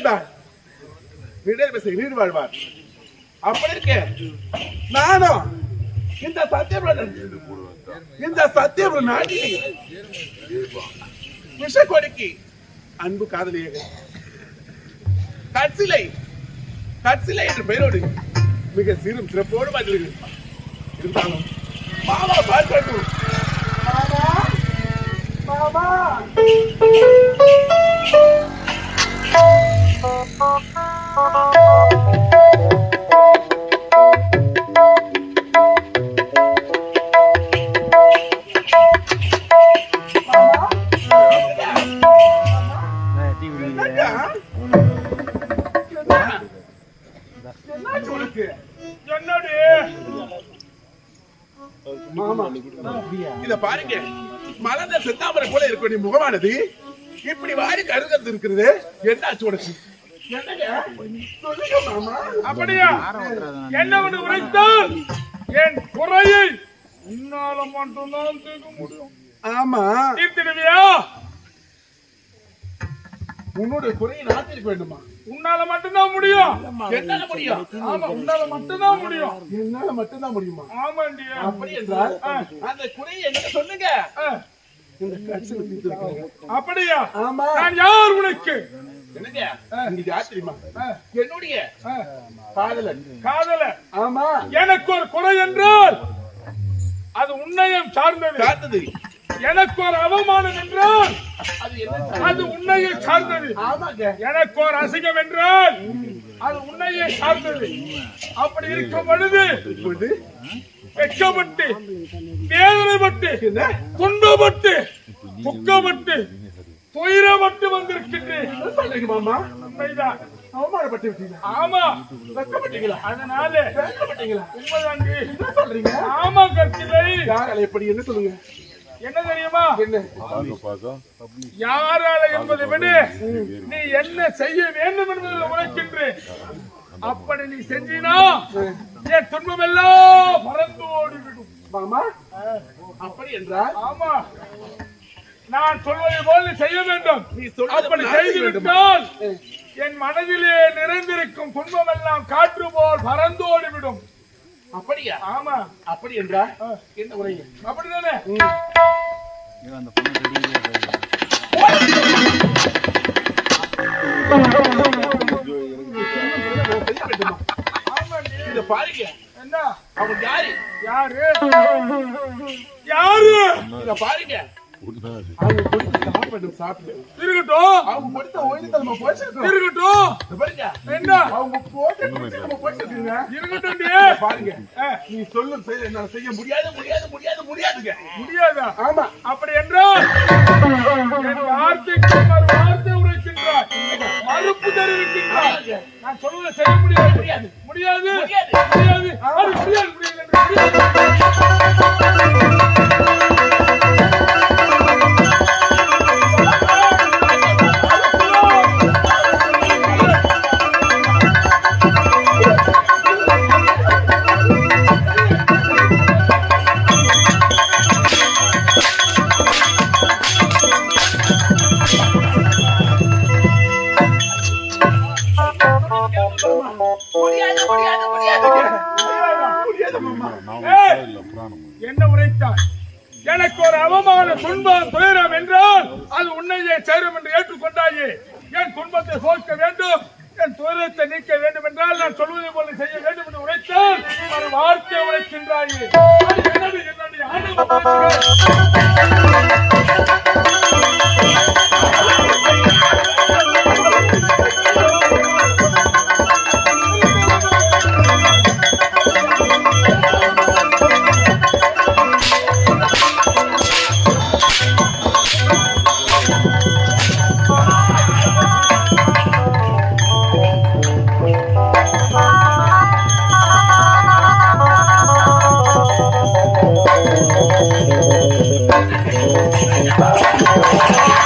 சேர்ந்தார் நீர் வாழ்வார். அப்படி இருக்க. நானும் இந்த சத்தியபுரன் இந்த சத்தியம் நாட்டி விஷ அன்பு காதலியாக. கட்சிலை கட்சிலை என்ற பெயரோடு மிக சிறும் சிறப்போடு வந்திருக்கு இருந்தாலும் மாமா பார்க்கட்டும். மாமா மாமா. இத பாருங்க. மலர்ந்த செந்தாமரை போல இருக்க நீ முகமானது. இப்படி வாரி கருகிறது இருக்கிறது என்னாச்சு உனக்கு? அப்படியா? என்னவென்று உரைத்தால்? என் குறையை உன்னால மட்டும்தான் தீர்க்க முடியும். ஆமா. தீர்த்திடுவியா? உன்னுடைய குறையை நான் தீர்க்க வேண்டுமா? உன்னால மட்டும்தான் முடியும். என்னால முடியும்? ஆமா உன்னால மட்டும்தான் முடியும். என்னால மட்டும்தான் முடியுமா? ஆமாண்டி அப்படி என்றால். அந்த குறையை என்ன சொல்லுங்க. அப்படியா? ஆமா. நான் யார் உனக்கு? என்னுடைய? காதலன். காதல ஆமா. எனக்கு ஒரு குறை என்றால் அது உன்னையும் சார்ந்தது. காத்தது எனக்கு ஒரு அவமானம் என்றால் அது உன்னையை சார்ந்தது. எனக்கு ஒரு அசிங்கம் என்றால் அது உன்னையே சார்ந்தது. அப்படி இருக்கும் பொழுது வெட்கப்பட்டு வேதனைப்பட்டு துன்பப்பட்டு துக்கப்பட்டு துயரப்பட்டு வந்திருக்கின்றேன். என்ன சொல்றீங்க மாமா. உண்மைதான் அவமானப்பட்டு ஆமா. வெட்கப்பட்டீங்களா அதனால வெட்கப்பட்டீங்களா உண்மைதாண்டி என்ன சொல்றீங்க? ஆமா கற்சிலை யாரால எப்படி? என்ன சொல்லுங்க? என்ன தெரியுமா? என்ன? யாரால என்பதை விட நீ என்ன செய்ய வேண்டும் என்பதை உழைக்கின்றேன். அப்படி நீ செஞ்சினா என் துன்பம் எல்லாம் பறந்து ஓடிவிடும். மாமா அப்படி என்றால்? ஆமா. நான் சொல்வதை போல செய்ய வேண்டும். அப்படி நான் செய்ய செய்து வேண்டுமா? விட்டால் என் மனதிலே நிறைந்திருக்கும் துன்பம் எல்லாம் காற்று போல் பறந்து ஓடிவிடும் அப்படியா? ஆமா. அப்படி என்றால் என்ன உரைங்க அப்படிதானே. இத பாருங்க. என்ன? அவங்க யாரு? யாரு? யாரு? பாருங்க. அவங்க கொடுத்து சாப்பிடும் சாப்பிடு இருக்கட்டும் அவங்க கொடுத்த ஓய்வு நம்ம போச்சிருக்கோம் இருக்கட்டும் பாருங்க என்ன அவங்க போட்டு நம்ம போச்சிருக்கீங்க இருக்கட்டும் பாருங்க நீ சொல்லு செய்ய என்னால செய்ய முடியாது முடியாது முடியாது முடியாதுங்க முடியாதா ஆமா அப்படி என்றால் என் வார்த்தைக்கு மறு வார்த்தை உரைக்கின்றார் மறுப்பு தெரிவிக்கின்றார் நான் சொல்வதை செய்ய முடியாது முடியாது முடியாது முடியாது அது முடியாது முடியாது முடியாது முடியாது துன்பம் என்றால் அது உன்னையே சேரும் என்று ஏற்றுக்கொண்டாயே. என் துன்பத்தை சோதிக்க வேண்டும். என் துயரத்தை நீக்க வேண்டும் என்றால் நான் சொல்வதை போல செய்ய வேண்டும் என்று உரைத்தால் ஒரு வார்த்தை உரைக்கின்றாயே. என்னுடைய Bye.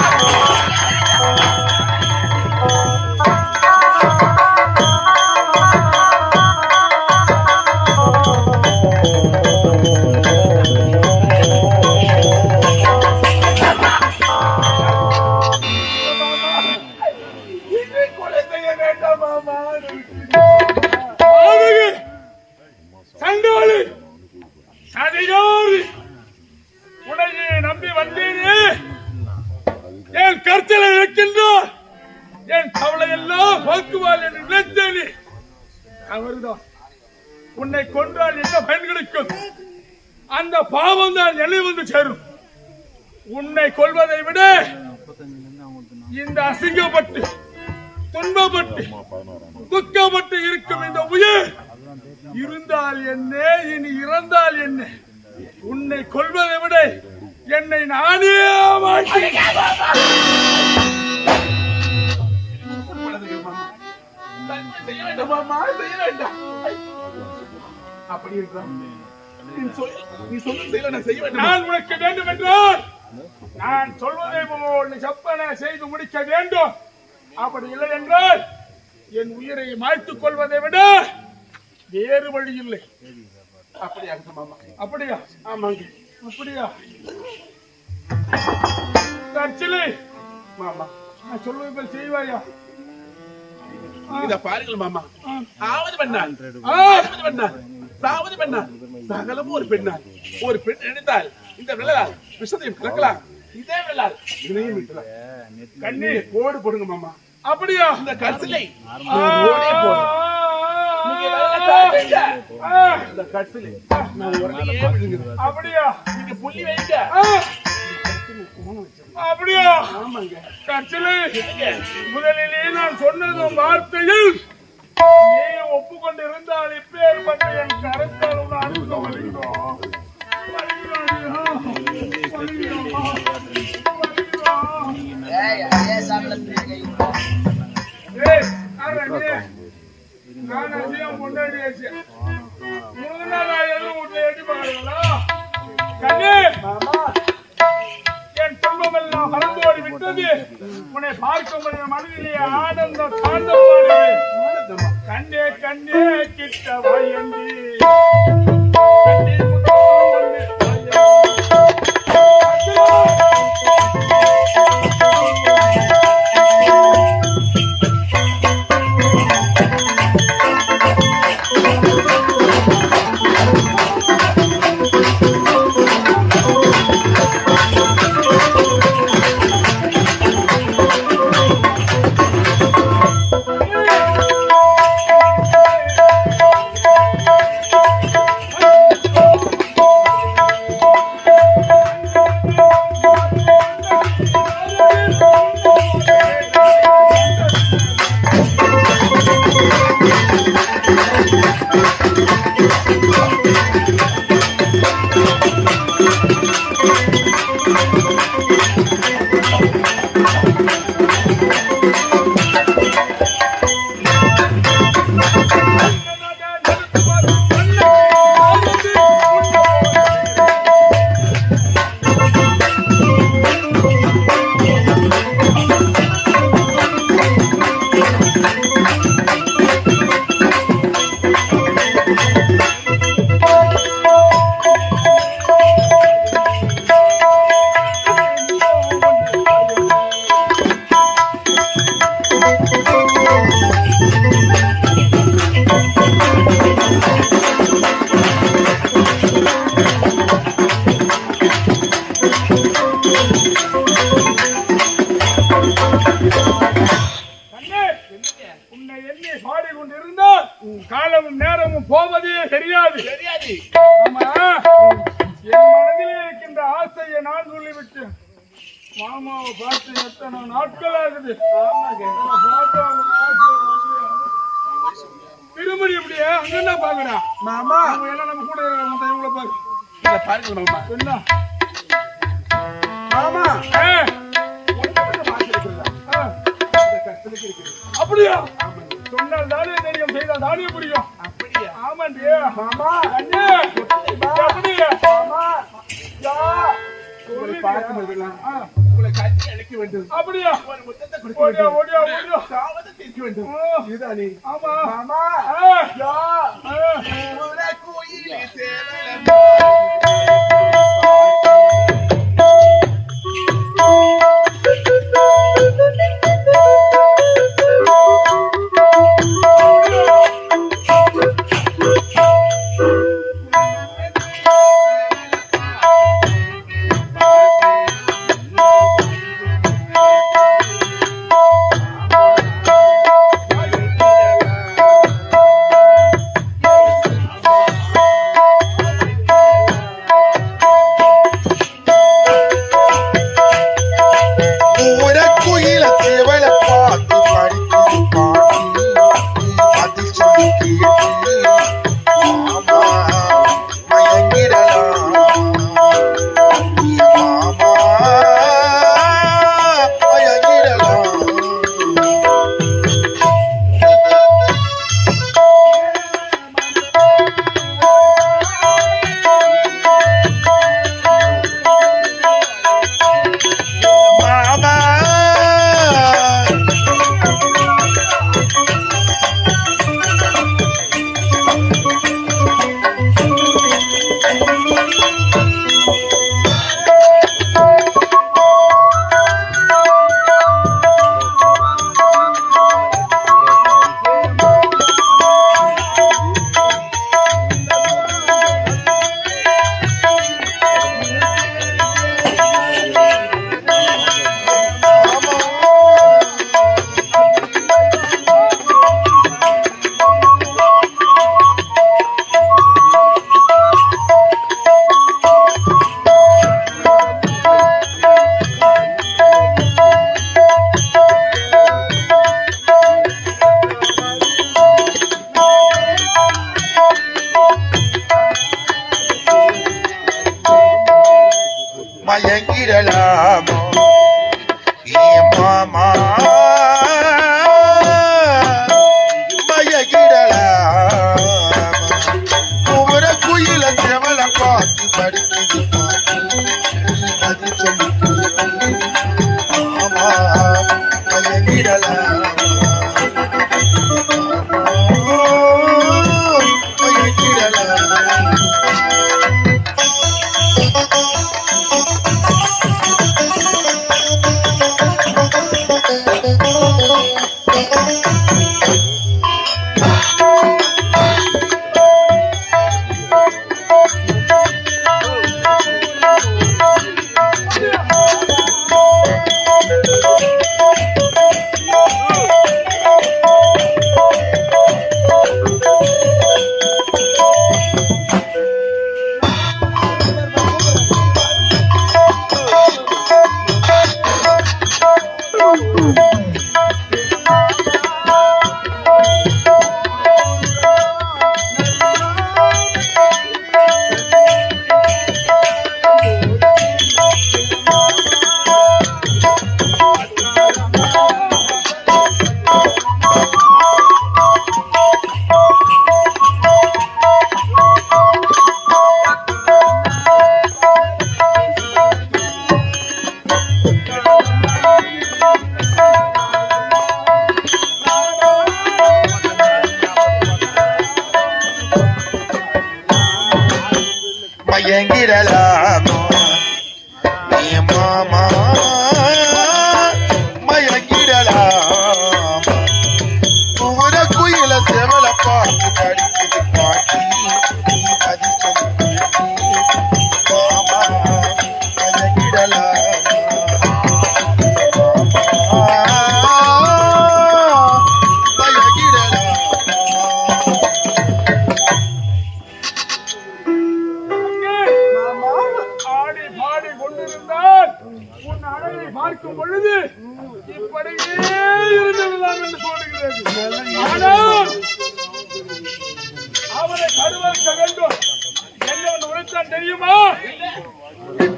என் கவலை எல்லாம் போக்குவாள் என்று நினைத்தேனே. அவர்தான் உன்னை கொன்றால் என்ன பயன் கிடைக்கும்? அந்த பாவம் தான் நிலை வந்து சேரும். உன்னை கொல்வதை விட இந்த அசிங்கப்பட்டு துன்பப்பட்டு துக்கப்பட்டு இருக்கும் இந்த உயிர் இருந்தால் என்ன இனி இறந்தால் என்ன. உன்னை கொல்வதை விட என்னை நானே செய்ய வேண்டாம் மாமா செய்ய வேண்டாம் அப்படி இருக்கா? நீ சொல் செய்யல நான் செய்ய வேண்டாம் நான் உனக்கு வேண்டும் என்றால் நான் சொல்வதை போல் நீ செப்பன செய்து முடிக்க வேண்டும். அப்படி இல்லை என்றால் என் உயிரை மாய்த்துக் கொள்வதை விட வேறு வழி இல்லை. அப்படியா மாமா? அப்படியா? ஆமாங்க அப்படியா? தற்சிலை. மாமா நான் சொல்வது போல் செய்வாயா? இத பாருங்கள் மாமா. ஆவது பெண்ணான் ஆ. ஆவது பெண்ணான் சாவது பெண்ணான் சகலமும் ஒரு பெண்ணான் ஒரு பெண் நினைத்தால் இந்த விழலால் விஷத்தையும் கலக்கலாம். இதே விழலால் இதனையும் விட்டுலாம் கண்ணி கோடு போடுங்க மாமா. அப்படியா? இந்த விழுங்குறேன் அப்படியா? நீங்க புள்ளி வைங்க. ஆ, அப்படியா? ஆமாங்க கட்சிலே இல்லைங்க. முதலிலே நான் சொன்னதும் வார்த்தையில் நீ ஒப்புக்கொண்டிருந்தால் இப்பேற்பட்ட என் கருத்தால் உன் அனுப்ப வலிக்கிறோம் நான் அதிகம் முன்னாடியாச்சு மூணு நாள் எதுவும் வீட்டுல எட்டி பாருங்களா கண்ணே! என் துன்பமெல்லாம் மறந்தோடி விட்டது உன்னை பார்க்கும் என் மனதிலே ஆனந்த தாண்டவாடுது கண்ணே கண்ணே கிட்ட வாயண்டி மாமாவை பார்த்து எத்தனை நாட்கள் ஆகுது? திருமணி இப்படியே அங்க என்ன பாக்குறா மாமா. அவங்க எல்லாம் நம்ம கூட இருக்கிறவங்க இவங்கள பாரு. இத பாருங்கள் மாமா. என்ன? மாமா. அப்படியா? சொன்னால் தானே தெரியும் செய்தால் தானே புரியும். அப்படியா? ஆமாண்டி மாமா. அண்ணே அப்படியா. மாமா யா. உங்களை பார்க்கும் போதெல்லாம் உங்களை கட்டி அழைக்க வேண்டும். அப்படியா? ஒரு முத்தத்தை கொடுக்க ஓடியா வேண்டும். ஓடியா ஓடியா. சாவதை தீர்க்க வேண்டும். இதுதானே ஆமா. மாமா. ஆ, யா.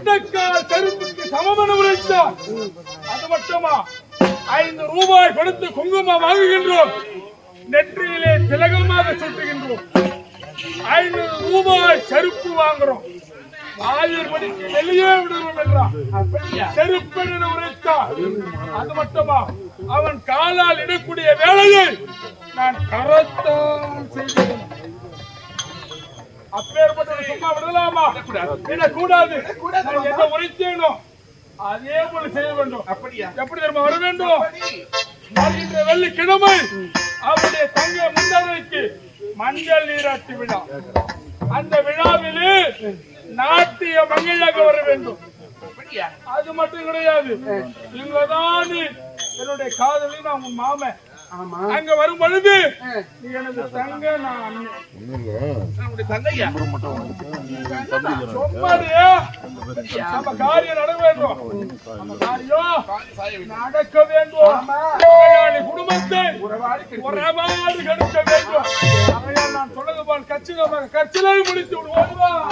இட்டக்கால் செருப்புக்கு சமமன உழைத்தார் அது மட்டுமா? ஐந்து ரூபாய் கொடுத்து குங்குமம் வாங்குகின்றோம். நெற்றியிலே திலகமாக சுட்டுகின்றோம். ஐநூறு ரூபாய் செருப்பு வாங்குறோம். ஆயிரம் மணிக்கு வெளியே விடுவோம் என்றான் செருப்பென உரைத்தான் அது மட்டுமா? அவன் காலால் இடக்கூடிய வேலையை நான் கரத்தான் செய்தேன் அப்பேற்பட்ட சும்மா விடலாமா? விடக்கூடாது. என்ன உரைத்தேனோ அதே போல செய்ய வேண்டும். அப்படியா? எப்படி தெரியுமா வர வேண்டும்? வருகின்ற வெள்ளிக்கிழமை அவருடைய தங்க முன்னரைக்கு மஞ்சள் நீராட்டு விழா. அந்த விழாவிலே நாட்டிய மங்கையாக வர வேண்டும். அது மட்டும் கிடையாது. இங்கதான் என்னுடைய காதலி நான் உன் மாமன். அங்க வரும் பொழுது எனது தங்க நான். காரியம் நட வேண்டும். நடக்க வேண்டும். குடும்பத்தை உறவாடி கெடுக்க வேண்டும். நான் சொன்னது போல் கச்சிதமாக கச்சிலை முடித்து விடுவோம்?